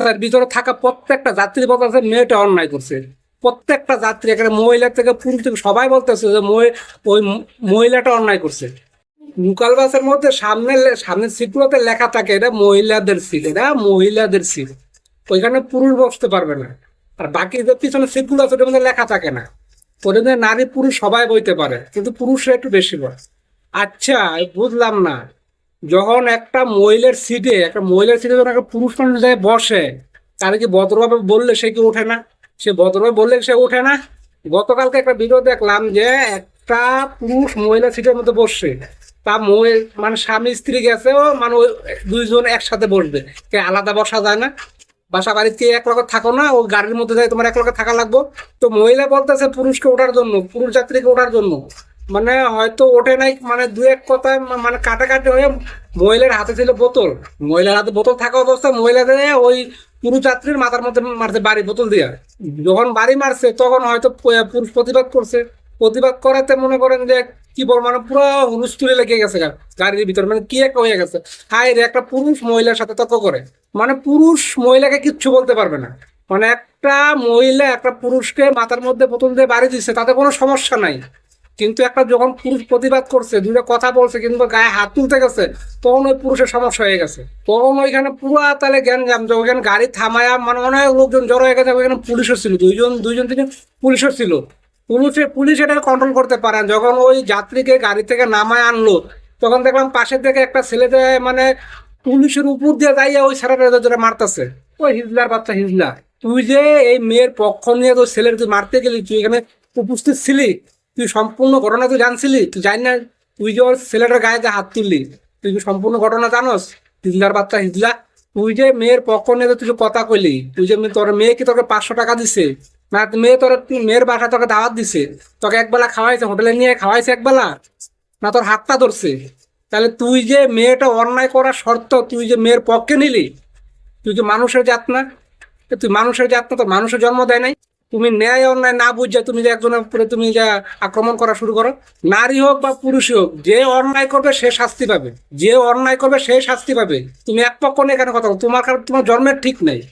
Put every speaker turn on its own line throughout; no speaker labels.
বাসের ভিতরে থাকা প্রত্যেকটা যাত্রী বলতেছে, মেয়েটা অন্যায় করছে। প্রত্যেকটা যাত্রী, এখানে মহিলা থেকে পুরুষ থেকে সবাই বলতেছে যে ওই মহিলাটা অন্যায় করছে। লোকাল বাসের মধ্যে সামনে সামনের সিটগুলোতে লেখা থাকে, এটা মহিলাদের সিট, এটা মহিলাদের সিট। ওইখানে পুরুষ বসতে পারবে না। আর বাকি যে পিছনে সিটগুলো আছে, ওটার মধ্যে লেখা থাকে না। ওটার মধ্যে নারী, পুরুষ সবাই বইতে পারে, কিন্তু পুরুষরা একটু বেশি বয় আচ্ছা বুঝলাম না। যখন একটা মহিলার সিটে, একটা মহিলার সিটে যখন একটা পুরুষ মানুষ যায় বসে, তাহলে কি ভদ্রভাবে বললে সে কি ওঠে না? সে ভদ্রভাবে বললে সে ওঠে না? গতকালকে একটা ভিডিও দেখলাম যে একটা পুরুষ মহিলা সিটের মধ্যে বসছে। তা মহি- মানে স্বামী স্ত্রী গেছে ও মানে ওই দুইজন একসাথে বসবে। কে আলাদা বসা যায় না? বাসা বাড়িতে এক লগে থাকো না, ও গাড়ির মধ্যে যায়, তোমার এক লগে থাকা লাগবো। তো মহিলা বলতেছে পুরুষকে ওঠার জন্য, পুরুষ যাত্রীকে ওঠার জন্য। মানে হয়তো ওঠে নাই মানে দু এক কথায় মানে কাটাকাটি হয়ে মহিলার হাতে ছিল বোতল। মহিলার হাতে বোতল থাকা অবস্থায় মহিলাদের ওই পুরুষ যাত্রীর মাথার মধ্যে মারছে বাড়ি বোতল দিয়া। যখন বাড়ি মারছে, তখন হয়তো পুরুষ প্রতিবাদ করছে। প্রতিবাদ করাতে মনে করেন যে, কি বল মানে পুরো হুলুস্থুলে লেগে গেছে গাড়ির ভিতর। মানে কি একটা হয়ে গেছে। হায় রে, একটা পুরুষ মহিলার সাথে তর্ক করে। মানে পুরুষ মহিলাকে কিচ্ছু বলতে পারবে না। মানে একটা মহিলা একটা পুরুষকে মাথার মধ্যে বোতল দিয়ে বাড়ি দিচ্ছে তাতে কোনো সমস্যা নাই। কিন্তু একটা যখন পুরুষ প্রতিবাদ করছে দুটো কথা বলছে, কিন্তু গায়ে হাত তুলতে গেছে, তখন ওই পুরুষের সমস্যা হয়ে গেছে। তখন ওইখানে পুরো তাহলে জ্ঞান জাম যে ওইখানে গাড়ি থামায়া মানে অনেক লোকজন জড়ো হয়ে গেছে, ওইখানে পুলিশও ছিল, দুইজন দুইজন তিনজন পুলিশও ছিল। পুলিশে, পুলিশ এটা কন্ট্রোল করতে পারে না। যখন ওই যাত্রীকে গাড়ি থেকে নামায় আনলো, তখন দেখলাম পাশের থেকে একটা ছেলে যে মানে পুলিশের উপর দিয়ে যাইয়া ওই ছেলেটা মারতেছে। ওই হিজলার বাচ্চা হিজলা, তুই যে এই মেয়ের পক্ষ নিয়ে তো ছেলের তুই মারতে গেলি, তুই এখানে উপস্থিত ছিলি তুই সম্পূর্ণ ঘটনা তুই জানছিলি, তুই জানি না, তুই যে ওর ছেলেটার গায়ে হাত তুললি, তুই সম্পূর্ণ ঘটনা জানোস? হিজলার বাচ্চা হিজলা, তুই যে মেয়ের পক্ষ নিয়ে তুই কথা কইলি, তুই যে তোর মেয়ে কি তোকে পাঁচশো টাকা দিছে? না, মেয়ে তোর মেয়ের বাসা তোকে দাওয়াত দিছে, তোকে একবেলা খাওয়াইছে, হোটেলে নিয়ে খাওয়াইছে একবেলা না তোর হাতটা ধরছে? তাহলে তুই যে মেয়েটা অন্যায় করার শর্ত তুই যে মেয়ের পক্ষে নিলি, তুই যে মানুষের জাত না তুই মানুষের জাত না তো মানুষের জন্ম দেয় নাই। তুমি ন্যায় অন্যায় না বুঝা তুমি যে একজনের উপরে তুমি যা আক্রমণ করা শুরু করো, নারী হোক বা পুরুষ হোক, যে অন্যায় করবে সে শাস্তি পাবে। যে অন্যায় করবে সে শাস্তি পাবে। তুমি এক পক্ষ নিয়ে কেন কথা? তোমার কারণ তোমার জন্মের ঠিক নেই।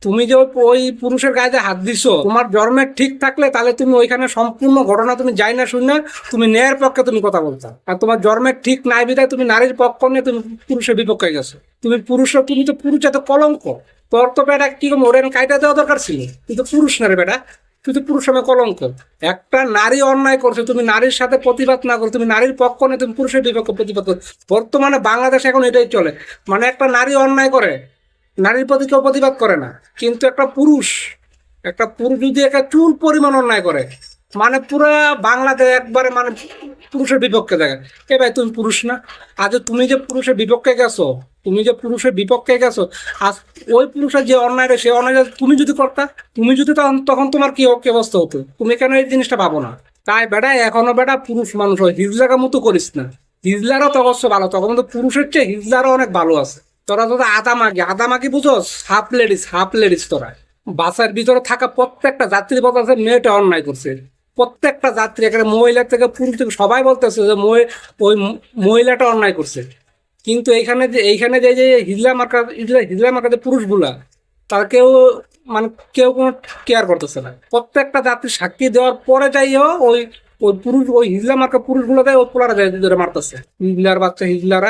তুমি যে ওই- পুরুষের গায়ে যে হাত দিছো, তোমার জন্মের ঠিক থাকলে তাহলে তুমি ওইখানে সম্পূর্ণ ঘটনা তুমি যাই না শুন তুমি ন্যায়ের পক্ষে তুমি কথা বলতা। আর তোমার জন্মের ঠিক নাই বিদায় তুমি নারীর পক্ষ নিয়ে তুমি পুরুষের বিপক্ষে গেছো। তুমি পুরুষ তুমি তো পুরুষ, এত কলঙ্ক। তোর তো বেটা কি ওরেন কাইটা দেওয়া দরকার ছিল। তুই তো পুরুষ না রে বেটা, তুই তো পুরুষ সময় কলঙ্ক। একটা নারী অন্যায় করছে, তুমি নারীর সাথে প্রতিবাদ না করো, তুমি নারীর পক্ষ নিয়ে তুমি পুরুষের বিপক্ষে প্রতিবাদ করো। বর্তমানে বাংলাদেশ এখন এটাই চলে। মানে একটা নারী অন্যায় করে, নারীর প্রতি কেউ প্রতিবাদ করে না। কিন্তু একটা পুরুষ একটা পুরুষ যদি একটা চুল পরিমাণ অন্যায় করে মানে পুরো বাংলাদেশ একবারে মানে পুরুষের বিপক্ষে দেখে। এ ভাই, তুমি পুরুষ না? আজ তুমি যে পুরুষের বিপক্ষে গেছো, তুমি যে পুরুষের বিপক্ষে গেছো, আজ ওই পুরুষের যে অন্যায় সে অন্যায় তুমি যদি করতা, তুমি যদি তখন তখন তোমার কি কি অবস্থা হতো? তুমি কেন এই জিনিসটা ভাবো না? তাই বেটা, এখনও বেটা পুরুষ মানুষ হয় হিজলাকা মতো করিস না। হিজলারও তো অবশ্য ভালো, তখন তো পুরুষের চেয়ে হিজলারও অনেক ভালো আছে। তোরা তো আদা মাগি আদা মাগি বুঝোস? হাফ লেডিস হাফ লেডিস তোরা। বাসের ভিতরে থাকা প্রত্যেকটা যাত্রী বলতেছে মেয়েটা অন্যায় করছে। প্রত্যেকটা যাত্রী, এখানে মহিলা থেকে পুরুষ থেকে সবাই বলতেছে যে ওই মহিলাটা অন্যায় করছে। কিন্তু এইখানে যে এইখানে যে যে হিজলা মার্কা, হিজলা হিজলা মার্কা যে পুরুষগুলা, তার কেউ মানে কেউ কোনো কেয়ার করতেছে না। প্রত্যেকটা যাত্রী সাক্ষী দেওয়ার পরে যাইও ওই ওই পুরুষ, ওই হিজলা মার্কা পুরুষগুলো দেয় ওই পোলারা যায় ধরে মারতেছে। হিজলার বাচ্চা, হিজলারা